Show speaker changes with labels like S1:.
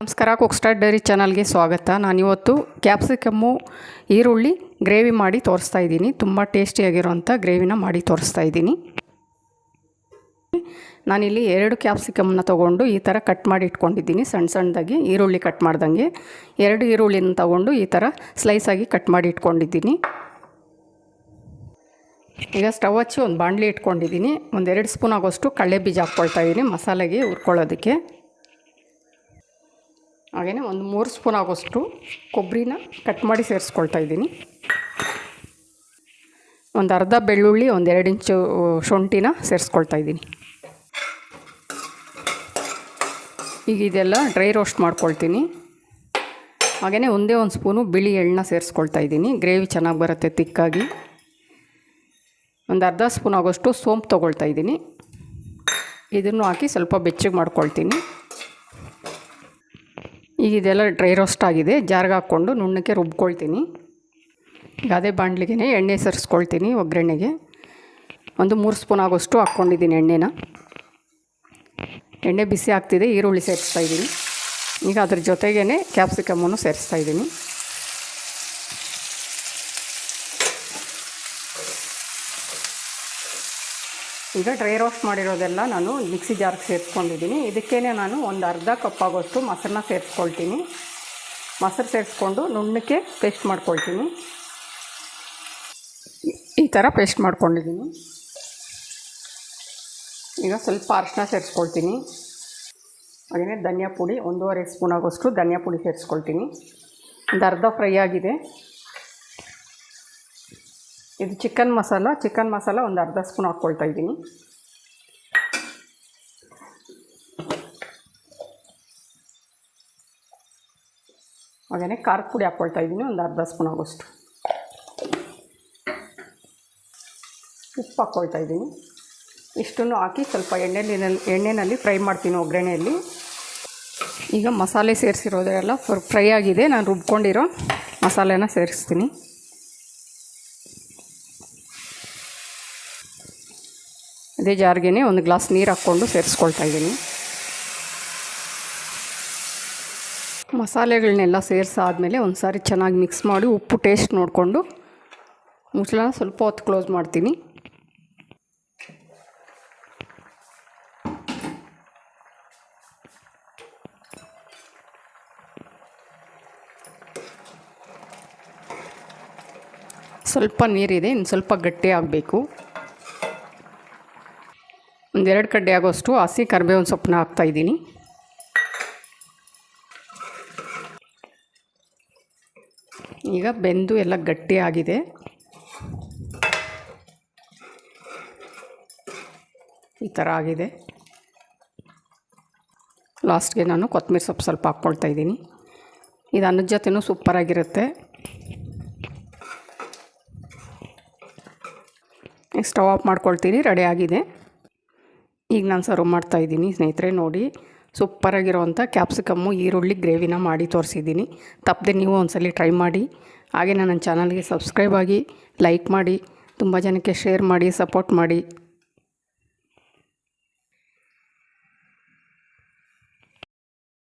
S1: ನಮಸ್ಕಾರ ಕುಕ್ಸ್ಟಾರ್ ಡೈರಿ ಚಾನಲ್ಗೆ ಸ್ವಾಗತ. ನಾನಿವತ್ತು ಕ್ಯಾಪ್ಸಿಕಮ್ಮು, ಈರುಳ್ಳಿ ಗ್ರೇವಿ ಮಾಡಿ ತೋರಿಸ್ತಾ ಇದ್ದೀನಿ. ತುಂಬ ಟೇಸ್ಟಿಯಾಗಿರೋಂಥ ಗ್ರೇವಿನ ಮಾಡಿ ತೋರಿಸ್ತಾ ಇದ್ದೀನಿ. ನಾನಿಲ್ಲಿ ಎರಡು ಕ್ಯಾಪ್ಸಿಕಮ್ನ ತೊಗೊಂಡು ಈ ಥರ ಕಟ್ ಮಾಡಿ ಇಟ್ಕೊಂಡಿದ್ದೀನಿ. ಸಣ್ಣ ಸಣ್ಣದಾಗಿ ಈರುಳ್ಳಿ ಕಟ್ ಮಾಡ್ದಂಗೆ ಎರಡು ಈರುಳ್ಳಿನ ತೊಗೊಂಡು ಈ ಥರ ಸ್ಲೈಸಾಗಿ ಕಟ್ ಮಾಡಿ ಇಟ್ಕೊಂಡಿದ್ದೀನಿ. ಈಗ ಸ್ಟವ್ ಹಚ್ಚಿ ಒಂದು ಬಾಣಲಿ ಇಟ್ಕೊಂಡಿದ್ದೀನಿ. ಒಂದೆರಡು ಸ್ಪೂನ್ ಆಗೋಷ್ಟು ಕಳ್ಳೆ ಬೀಜ ಹಾಕ್ಕೊಳ್ತಾ ಇದ್ದೀನಿ ಮಸಾಲೆಗೆ ಹುರ್ಕೊಳ್ಳೋದಕ್ಕೆ. ಹಾಗೆಯೇ ಒಂದು ಮೂರು ಸ್ಪೂನ್ ಆಗೋಷ್ಟು ಕೊಬ್ಬರಿನ ಕಟ್ ಮಾಡಿ ಸೇರಿಸ್ಕೊಳ್ತಾ ಇದ್ದೀನಿ. ಒಂದು ಅರ್ಧ ಬೆಳ್ಳುಳ್ಳಿ, ಒಂದು ಎರಡು ಇಂಚು ಶುಂಠಿನ ಸೇರಿಸ್ಕೊಳ್ತಾ ಇದ್ದೀನಿ. ಈಗ ಇದೆಲ್ಲ ಡ್ರೈ ರೋಸ್ಟ್ ಮಾಡ್ಕೊಳ್ತೀನಿ. ಹಾಗೆಯೇ ಒಂದೇ ಒಂದು ಸ್ಪೂನು ಬಿಳಿ ಎಳ್ಳನ್ನ ಸೇರಿಸ್ಕೊಳ್ತಾ ಇದ್ದೀನಿ. ಗ್ರೇವಿ ಚೆನ್ನಾಗಿ ಬರುತ್ತೆ ತಿಕ್ಕಾಗಿ. ಒಂದು ಅರ್ಧ ಸ್ಪೂನ್ ಆಗೋಷ್ಟು ಸೋಂಪು ತೊಗೊಳ್ತಾ ಇದ್ದೀನಿ. ಇದನ್ನು ಹಾಕಿ ಸ್ವಲ್ಪ ಬೆಚ್ಚಗೆ ಮಾಡ್ಕೊಳ್ತೀನಿ. ಈಗ ಇದೆಲ್ಲ ಡ್ರೈ ರೋಸ್ಟ್ ಆಗಿದೆ. ಜಾರ್ಗೆ ಹಾಕ್ಕೊಂಡು ನುಣ್ಣಕ್ಕೆ ರುಬ್ಕೊಳ್ತೀನಿ. ಈಗ ಅದೇ ಬಾಣಲಿಗೆ ಎಣ್ಣೆ ಸರಿಸ್ಕೊಳ್ತೀನಿ ಒಗ್ಗರಣೆಗೆ. ಒಂದು ಮೂರು ಸ್ಪೂನ್ ಆಗೋಷ್ಟು ಹಾಕ್ಕೊಂಡಿದ್ದೀನಿ ಎಣ್ಣೆನ. ಎಣ್ಣೆ ಬಿಸಿ ಆಗ್ತಿದೆ, ಈರುಳ್ಳಿ ಸೇರಿಸ್ತಾ ಇದ್ದೀನಿ. ಈಗ ಅದ್ರ ಜೊತೆಗೇ ಕ್ಯಾಪ್ಸಿಕಮನ್ನು ಸೇರಿಸ್ತಾ ಇದ್ದೀನಿ. ಈಗ ಡ್ರೈ ರೋಸ್ಟ್ ಮಾಡಿರೋದೆಲ್ಲ ನಾನು ಮಿಕ್ಸಿ ಜಾರ್ಗೆ ಸೇರಿಸ್ಕೊಂಡಿದ್ದೀನಿ. ಇದಕ್ಕೇ ನಾನು ಒಂದು ಅರ್ಧ ಕಪ್ ಆಗೋಷ್ಟು ಮೊಸರನ್ನ ಸೇರಿಸ್ಕೊಳ್ತೀನಿ. ಮೊಸರು ಸೇರಿಸ್ಕೊಂಡು ನುಣ್ಣಕ್ಕೆ ಪೇಸ್ಟ್ ಮಾಡ್ಕೊಳ್ತೀನಿ. ಈ ಥರ ಪೇಸ್ಟ್ ಮಾಡ್ಕೊಂಡಿದ್ದೀನಿ. ಈಗ ಸ್ವಲ್ಪ ಅರಶಿನ ಸೇರಿಸ್ಕೊಳ್ತೀನಿ. ಹಾಗೆಯೇ ಧನಿಯಾ ಪುಡಿ ಒಂದೂವರೆ ಸ್ಪೂನ್ ಆಗೋಷ್ಟು ಧನಿಯಾ ಪುಡಿ ಸೇರಿಸ್ಕೊಳ್ತೀನಿ. ಒಂದು ಅರ್ಧ ಫ್ರೈ ಆಗಿದೆ. ಇದು ಚಿಕನ್ ಮಸಾಲ ಚಿಕನ್ ಮಸಾಲ ಒಂದು ಅರ್ಧ ಸ್ಪೂನ್ ಹಾಕ್ಕೊಳ್ತಾ ಇದ್ದೀನಿ. ಹಾಗೆಯೇ ಖಾರ ಪುಡಿ ಹಾಕ್ಕೊಳ್ತಾ ಇದ್ದೀನಿ, ಒಂದು ಅರ್ಧ ಸ್ಪೂನ್ ಆಗೋಷ್ಟು. ಉಪ್ಪು ಹಾಕ್ಕೊಳ್ತಾ ಇದ್ದೀನಿ. ಇಷ್ಟನ್ನು ಹಾಕಿ ಸ್ವಲ್ಪ ಎಣ್ಣೆಲಿ ಎಣ್ಣೆಯಲ್ಲಿ ಫ್ರೈ ಮಾಡ್ತೀನಿ ಒಗ್ಗರಣೆಯಲ್ಲಿ. ಈಗ ಮಸಾಲೆ ಸೇರಿಸಿರೋದೆಲ್ಲ ಫ್ರೈ ಆಗಿದೆ, ನಾನು ರುಬ್ಕೊಂಡಿರೋ ಮಸಾಲೆನ ಸೇರಿಸ್ತೀನಿ. ಅದೇ ಜಾರ್ಗೆ ಒಂದು ಗ್ಲಾಸ್ ನೀರು ಹಾಕ್ಕೊಂಡು ಸೇರಿಸ್ಕೊಳ್ತಾ ಇದ್ದೀನಿ. ಮಸಾಲೆಗಳನ್ನೆಲ್ಲ ಸೇರಿಸಾದ್ಮೇಲೆ ಒಂದು ಸಾರಿ ಚೆನ್ನಾಗಿ ಮಿಕ್ಸ್ ಮಾಡಿ ಉಪ್ಪು ಟೇಸ್ಟ್ ನೋಡಿಕೊಂಡು ಮುಚ್ಚಳನ ಸ್ವಲ್ಪ ಹೊತ್ತು ಕ್ಲೋಸ್ ಮಾಡ್ತೀನಿ. ಸ್ವಲ್ಪ ನೀರಿದೆ, ಇನ್ನು ಸ್ವಲ್ಪ ಗಟ್ಟಿ ಆಗಬೇಕು. ಒಂದೆರಡು ಕಡ್ಡಿ ಆಗೋಷ್ಟು ಹಸಿ ಕರಿಬೇವಿನ ಸೊಪ್ಪನ್ನ ಹಾಕ್ತಾಯಿದ್ದೀನಿ ಈಗ ಬೆಂದು ಎಲ್ಲ ಗಟ್ಟಿಯಾಗಿದೆ ಈ ಥರ ಆಗಿದೆ. ಲಾಸ್ಟ್ಗೆ ನಾನು ಕೊತ್ತಂಬರಿ ಸೊಪ್ಪು ಸ್ವಲ್ಪ ಹಾಕ್ಕೊಳ್ತಾ ಇದ್ದೀನಿ. ಇದು ಅನ್ನದ ಜೊತೆನೂ ಸೂಪರಾಗಿರುತ್ತೆ ಸ್ಟವ್ ಆಫ್ ಮಾಡ್ಕೊಳ್ತೀನಿ, ರೆಡಿ ಆಗಿದೆ. ಈಗ ನಾನು ಸರ್ವ್ ಮಾಡ್ತಾ ಇದ್ದೀನಿ, ಸ್ನೇಹಿತರೆ ನೋಡಿ. ಸೂಪರಾಗಿರೋವಂಥ ಕ್ಯಾಪ್ಸಿಕಮ್ಮು ಈರುಳ್ಳಿ ಗ್ರೇವಿನ ಮಾಡಿ ತೋರಿಸಿದ್ದೀನಿ. ತಪ್ಪದೆ ನೀವು ಒಂದ್ಸಲ ಟ್ರೈ ಮಾಡಿ. ಹಾಗೆ ನನ್ನ ಚಾನಲ್ಗೆ ಸಬ್ಸ್ಕ್ರೈಬ್ ಆಗಿ ಲೈಕ್ ಮಾಡಿ, ತುಂಬ ಜನಕ್ಕೆ ಶೇರ್ ಮಾಡಿ ಸಪೋರ್ಟ್ ಮಾಡಿ.